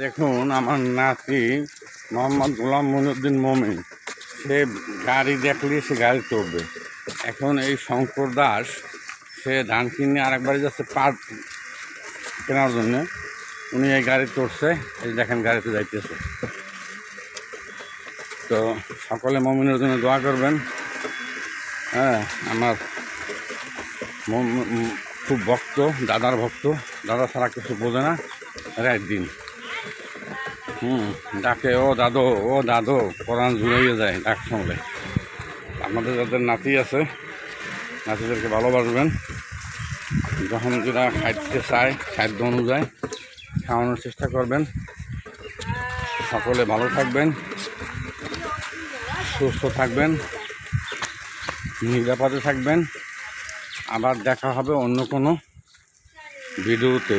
দেখুন, আমার নাতি মোহাম্মদ গোলাম মনুদ্দিন মমিন, সে গাড়ি দেখলে সে গাড়ি চড়বে। এখন এই শঙ্কর দাস, সে ধান কিনে আরেকবার যাচ্ছে পাট কেনার জন্য। উনি এই গাড়ি চড়ছে, এই দেখেন গাড়িতে যাইতেছে। তো সকলে মমিনের জন্য দোয়া করবেন। হ্যাঁ আমার খুব ভক্ত, দাদার ভক্ত। দাদা ছাড়া কিছু বোঝে না। রাত দিন। হুম, ডাকে, ও দাদো ও দাদো। কোরআন জুড়াইয়ে যায় ডাক শুনলে। আপনাদের যাদের নাতি আছে, নাতিদেরকে ভালোবাসবেন। যখন যেটা খাইতে চায়, খাদ্য অনুযায়ী খাওয়ানোর চেষ্টা করবেন। সকলে ভালো থাকবেন, সুস্থ থাকবেন, নিরাপদে থাকবেন। আবার দেখা হবে অন্য কোনো ভিডিওতে।